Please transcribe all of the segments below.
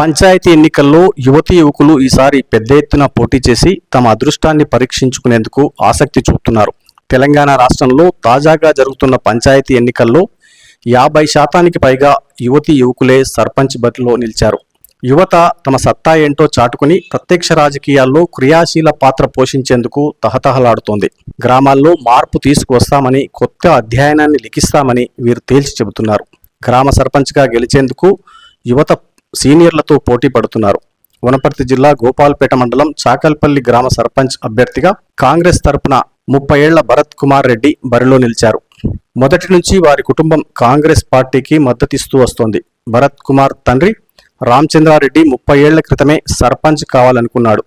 పంచాయతీ ఎన్నికల్లో యువతీ యువకులు ఈసారి పెద్ద ఎత్తున పోటీ చేసి తమ అదృష్టాన్ని పరీక్షించుకునేందుకు ఆసక్తి చూపుతున్నారు. తెలంగాణ రాష్ట్రంలో తాజాగా జరుగుతున్న పంచాయతీ ఎన్నికల్లో యాభై శాతానికి పైగా యువతీ యువకులే సర్పంచ్ బరిలో నిలిచారు. యువత తమ సత్తా ఏంటో చాటుకుని ప్రత్యక్ష రాజకీయాల్లో క్రియాశీల పాత్ర పోషించేందుకు తహతహలాడుతోంది. గ్రామాల్లో మార్పు తీసుకువస్తామని కొత్త అధ్యయనాన్ని లిఖిస్తామని వీరు తేల్చి చెబుతున్నారు. గ్రామ సర్పంచ్గా గెలిచేందుకు యువత సీనియర్లతో పోటీ పడుతున్నారు. వనపర్తి జిల్లా గోపాల్పేట మండలం చాకల్పల్లి గ్రామ సర్పంచ్ అభ్యర్థిగా కాంగ్రెస్ తరపున ముప్పై ఏళ్ళ భరత్ కుమార్ రెడ్డి బరిలో నిలిచారు. మొదటి నుంచి వారి కుటుంబం కాంగ్రెస్ పార్టీకి మద్దతిస్తూ వస్తోంది. భరత్ కుమార్ తండ్రి రామచంద్రారెడ్డి ముప్పై ఏళ్ళ క్రితమే సర్పంచ్ కావాలనుకున్నాడు.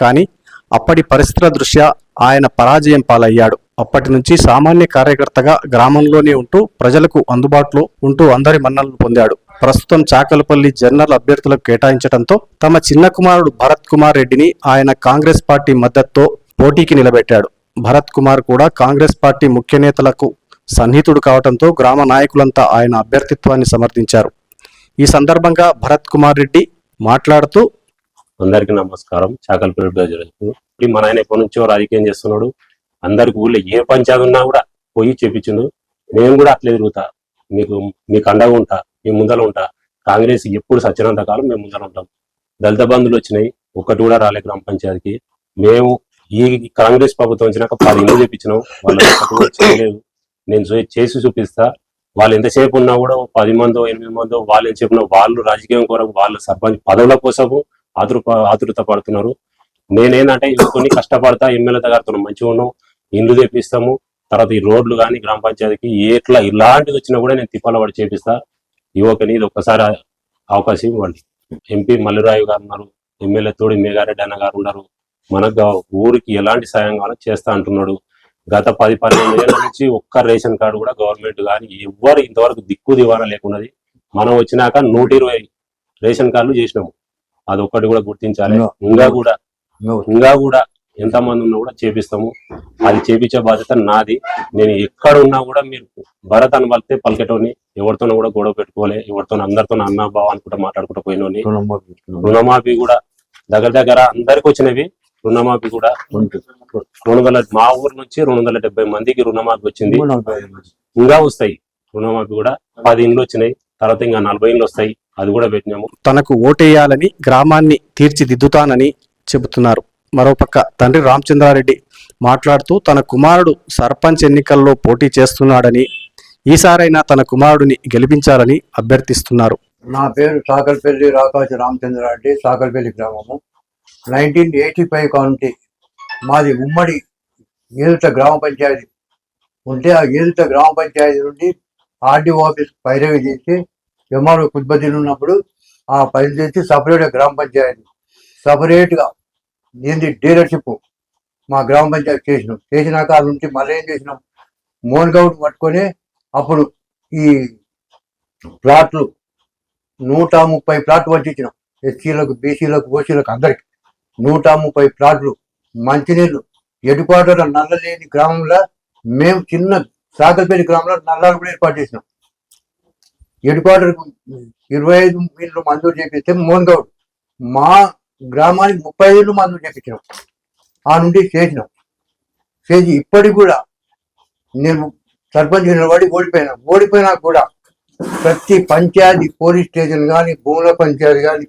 కానీ అప్పటి పరిస్థితుల దృష్ట్యా ఆయన పరాజయం పాలయ్యాడు. అప్పటి నుంచి సామాన్య కార్యకర్తగా గ్రామంలోనే ఉంటూ ప్రజలకు అందుబాటులో ఉంటూ అందరి మన్ననలు పొందాడు. ప్రస్తుతం చాకలపల్లి జనరల్ అభ్యర్థులకు కేటాయించడంతో తమ చిన్న కుమారుడు భరత్ కుమార్ రెడ్డిని ఆయన కాంగ్రెస్ పార్టీ మద్దతుతో పోటీకి నిలబెట్టాడు. భరత్ కుమార్ కూడా కాంగ్రెస్ పార్టీ ముఖ్య నేతలకు సన్నిహితుడు కావడంతో గ్రామ నాయకులంతా ఆయన అభ్యర్థిత్వాన్ని సమర్థించారు. ఈ సందర్భంగా భరత్ కుమార్ రెడ్డి మాట్లాడుతూ అందరికి నమస్కారం. చాకల్పల్లి ప్రజలకు మన ఆయన ఎప్పటి నుంచో రాజకీయం చేస్తున్నాడు. అందరికి ఊళ్ళో ఏ పంచాయతీ ఉన్నా కూడా పోయి చేపించిండు. నేను కూడా అట్లే తిరుగుతా. మీకు మీకు అండగా ఉంటా. మేము ముందర ఉంటా. కాంగ్రెస్ ఎప్పుడు సచ్చినంత కాలం మేము ముందర ఉంటాం. దళిత బంధువులు వచ్చినాయి. ఒక్కటి కూడా రాలే గ్రామ పంచాయతీకి. మేము ఈ కాంగ్రెస్ ప్రభుత్వం వచ్చినాక పది ఇల్లు తెప్పించినాం. వాళ్ళు చేయలేదు. నేను చేసి చూపిస్తా. వాళ్ళు ఎంతసేపు ఉన్నా కూడా పది మందో ఎనిమిది మందో వాళ్ళు ఏం చెప్పినా వాళ్ళు రాజకీయం కొరకు వాళ్ళు సర్పంచ్ పదవుల కోసము ఆతృ ఆతృత పడుతున్నారు. నేనేంటంటే కొన్ని కష్టపడతా ఎమ్మెల్యే గారితో మంచిగా ఉన్నాం. ఇండ్లు తెప్పిస్తాము. తర్వాత ఈ రోడ్లు కానీ గ్రామ పంచాయతీకి ఎట్లా ఇలాంటిది వచ్చినా కూడా నేను తిప్పాల పడి చేపిస్తా. యువకని ఇది ఒక్కసారి అవకాశం ఇవ్వండి. ఎంపీ మల్లిరాయు గారు ఉన్నారు ఎమ్మెల్యే తోడి మేఘారెడ్డి అన్న గారు ఉన్నారు. మనకు ఊరికి ఎలాంటి సాయం కావాలో చేస్తా అంటున్నాడు. గత పది పన్నెండు ఏళ్ళ నుంచి ఒక్క రేషన్ కార్డు కూడా గవర్నమెంట్ కానీ ఎవ్వరు ఇంతవరకు దిక్కు దివానా లేకున్నది. మనం వచ్చినాక నూట ఇరవై రేషన్ కార్డులు చేసినాము. అది ఒక్కటి కూడా గుర్తించాలి. ఇంకా కూడా ఇంకా కూడా ఎంత మంది ఉన్నా కూడా చేపిస్తాము. అది చేపించే బాధ్యత నాది. నేను ఎక్కడ ఉన్నా కూడా మీరు భరత్ అని పలితే పలికేటోని ఎవరితోనో కూడా గొడవ పెట్టుకోవాలి ఎవరితో అందరితో అన్న బావ అనుకుంటా మాట్లాడుకుంటూ పోయినోని రుణమాఫీ కూడా దగ్గర దగ్గర అందరికి వచ్చినవి రుణమాఫీ కూడా. రెండు. వందల మా ఊరు నుంచి రెండు వందల డెబ్బై మందికి రుణమాఫీ వచ్చింది. ఇంకా వస్తాయి. రుణమాఫీ కూడా పది ఇండ్లు వచ్చినాయి. తర్వాత ఇంకా నలభై ఇండ్లు వస్తాయి. అది కూడా పెట్టినాము. తనకు ఓటేయాలని గ్రామాన్ని తీర్చిదిద్దుతానని చెబుతున్నారు. మరోపక్క తండ్రి రామచంద్రారెడ్డి మాట్లాడుతూ తన కుమారుడు సర్పంచ్ ఎన్నికల్లో పోటీ చేస్తున్నాడని ఈసారైనా తన కుమారుడిని గెలిపించాలని అభ్యర్థిస్తున్నారు. నా పేరు సాకల్పల్లి రాకాశ రామచంద్రారెడ్డి సాకల్పల్లి గ్రామము. నైన్టీన్ ఎయిటీ ఫైవ్ కౌంటీ మాది ఉమ్మడి ఏలుత గ్రామ పంచాయతీ. ఉంటే ఆ ఏలుత గ్రామ పంచాయతీ నుండి ఆర్డీఓ ఆఫీస్ పైరవి చేసి ఎంఆర్ఓ కుద్బద్దీన్ ఉన్నప్పుడు ఆ పని చేసి సపరేట్ గ్రామ పంచాయతీ. సపరేట్గా ఏంది డీలర్షిప్? మా గ్రామ పంచాయతీ చేసినాం. చేసినాక అది నుంచి మళ్ళీ ఏం చేసినాం? మోహన్ గౌడ్ పట్టుకొని అప్పుడు ఈ ప్లాట్లు నూట ముప్పై ప్లాట్లు పట్టించినాం ఎస్సీలకు బీసీలకు ఓసీలకు అందరికి. నూట ముప్పై ప్లాట్లు మంచినీళ్ళు. ఎడుకోవడం నల్ల లేని గ్రామంలో మేము చిన్న సాగల్పల్లి గ్రామంలో నల్లాలు కూడా ఏర్పాటు చేసినాం. ఎడుకోవడం ఇరవై ఐదు మీటర్లు మంజూరు చేపిస్తే మోహన్ గౌడ్ మా గ్రామానికి ముప్పై ఏళ్ళు మందులు చేపించినాం. ఆ నుండి చేసినాం. చేసి ఇప్పటికి కూడా నేను సర్పంచ్ నిలబడి ఓడిపోయినా. ఓడిపోయినా కూడా ప్రతి పంచాయతీ పోలీస్ స్టేషన్ కానీ భూముల పంచాయతీ కానీ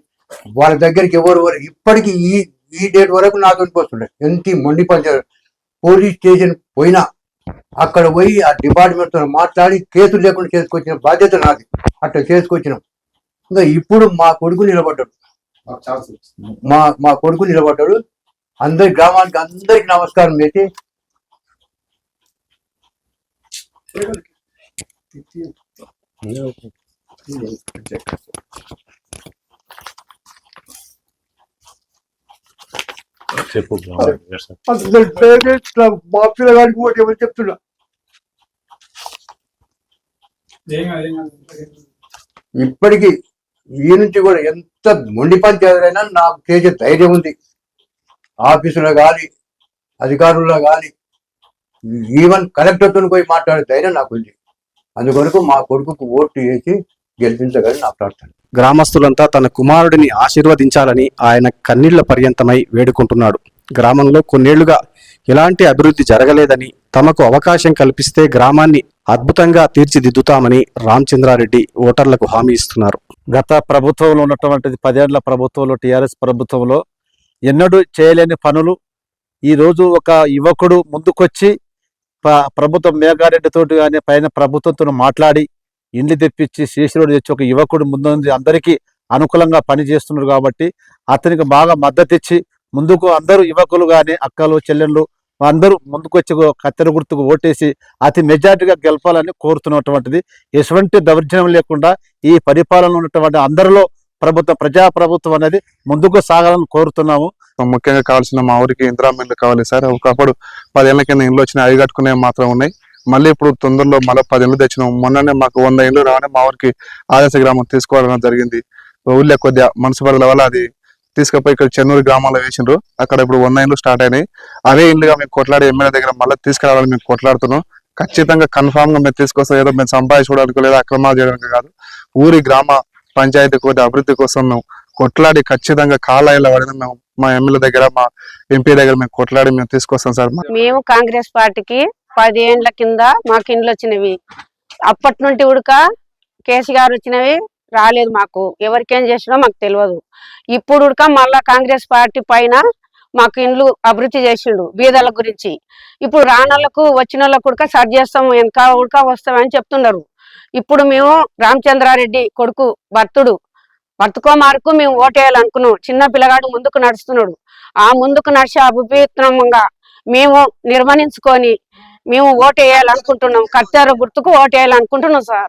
వాళ్ళ దగ్గరికి ఎవరు ఎవరు ఇప్పటికీ ఈ ఈ డేట్ వరకు నాకు అనిపిస్తుండే. ఎంత మొండి పంచాయతీ పోలీస్ స్టేషన్ పోయినా అక్కడ పోయి ఆ డిపార్ట్మెంట్తో మాట్లాడి కేసులు లేకుండా చేసుకొచ్చిన బాధ్యత నాది. అట్లా చేసుకొచ్చినాం. ఇంకా ఇప్పుడు మా కొడుకు నిలబడ్డాడు. మా మా కొడుకు నిలబడ్డాడు. అందరి గ్రామానికి అందరికి నమస్కారం పెట్టి చెప్పు అసలు పేరెంట్స్ నా మా పిల్లగాడికి ఓటు ఏమని చెప్తున్నా? ఇప్పటికీ ఈ నుంచి కూడా ఎంత మొండి పంచాయతీలైనా నాకు చేసే ధైర్యం ఉంది. ఆఫీసులో కానీ అధికారుల్లో కానీ ఈవెన్ కలెక్టర్తో పోయి మాట్లాడే ధైర్యం నాకు ఉంది. అందుకొరకు మా కొడుకుకు ఓటు వేసి గెలిపించగలని నా ప్రార్థన. గ్రామస్తులంతా తన కుమారుడిని ఆశీర్వదించాలని ఆయన కన్నీళ్ళ పర్యంతమై వేడుకుంటున్నాడు. గ్రామంలో కొన్నేళ్ళుగా ఎలాంటి అభివృద్ధి జరగలేదని తమకు అవకాశం కల్పిస్తే గ్రామాన్ని అద్భుతంగా తీర్చిదిద్దుతామని రామచంద్రారెడ్డి ఓటర్లకు హామీ ఇస్తున్నారు. గత ప్రభుత్వంలో ఉన్నటువంటిది పదేళ్ళ ప్రభుత్వంలో టీఆర్ఎస్ ప్రభుత్వంలో ఎన్నడూ చేయలేని పనులు. ఈరోజు ఒక యువకుడు ముందుకొచ్చి ప్రభుత్వం మేఘారెడ్డితోటి కానీ పైన ప్రభుత్వంతో మాట్లాడి ఇండ్లు తెప్పించి శేషుడు తెచ్చి ఒక యువకుడు ముందు అందరికీ అనుకూలంగా పనిచేస్తున్నారు కాబట్టి అతనికి బాగా మద్దతు ఇచ్చి ముందుకు అందరూ యువకులు కానీ అక్కలు చెల్లెళ్ళు అందరూ ముందుకొచ్చి కత్తెర గుర్తుకు ఓటేసి అతి మెజార్టీగా గెలపాలని కోరుతున్నటువంటిది. ఎటువంటి దౌర్జన్యం లేకుండా ఈ పరిపాలన ఉన్నటువంటి అందరిలో ప్రభుత్వం ప్రజా ప్రభుత్వం అనేది ముందుకు సాగాలని కోరుతున్నాము. ముఖ్యంగా కావాల్సిన మా ఊరికి ఇందిరా మిల్లు కావాలి సార్. ఒకప్పుడు పదేళ్ళ కింద ఇండ్లు వచ్చిన అవి కట్టుకునే మాత్రం ఉన్నాయి. మళ్ళీ ఇప్పుడు తొందరలో మళ్ళీ పది ఇండ్లు తెచ్చినాం మొన్ననే మాకు వంద ఇండ్లు రావని మా ఊరికి ఆదర్శ గ్రామం తీసుకోవడం జరిగింది. ఊళ్ళో కొద్దిగా మున్సిపల్ వల్ల అది తీసుకుపోయి ఇక్కడ చెన్నూరు గ్రామంలో వేసిండ్రు. అక్కడ ఇప్పుడు వన్ నైన్లు స్టార్ట్ అయినాయి. అవే ఇండ్లుగా మేము కొట్లాడి ఎమ్మెల్యే దగ్గర మళ్ళీ తీసుకురావాలని మేము కొట్లాడుతున్నాం. ఖచ్చితంగా కన్ఫామ్గా మేము తీసుకొస్తాం. ఏదో మేము సంపాదించుకోవడానికి లేదా అక్రమాలు చేయడానికి కాదు. ఊరి గ్రామ పంచాయతీ కోసం అభివృద్ధి కోసం మేము కొట్లాడి ఖచ్చితంగా కాలాయిల పడిన మేము మా ఎమ్మెల్యే దగ్గర మా ఎంపీ దగ్గర మేము కొట్లాడి మేము తీసుకొస్తాం సార్. మేము కాంగ్రెస్ పార్టీకి పదేండ్ల కింద మాకు ఇండ్లు వచ్చినవి. అప్పటి నుండి ఉడక కేసీ గారు వచ్చినవి రాలేదు మాకు. ఎవరికేం చేసినా మాకు తెలియదు ఇప్పుడు ఉడక మళ్ళా కాంగ్రెస్ పార్టీ పైన మాకు ఇండ్లు అభివృద్ధి చేసిండు బీదల గురించి. ఇప్పుడు రానోళ్ళకు వచ్చిన వాళ్ళకు ఉడక సరి చేస్తాం వెనక ఉడక వస్తామని చెప్తున్నారు ఇప్పుడు మేము రామచంద్రారెడ్డి కొడుకు భర్తుడు. భర్తకుమారుకు మేము ఓటేయాలనుకున్నాం. చిన్న పిల్లగాడు ముందుకు నడుస్తున్నాడు. ఆ ముందుకు నడిచే అభిప్రాయంగా మేము నిర్మణించుకొని మేము ఓటు వేయాలనుకుంటున్నాం కత్తెర గుర్తుకు ఓటు వేయాలనుకుంటున్నాం సార్.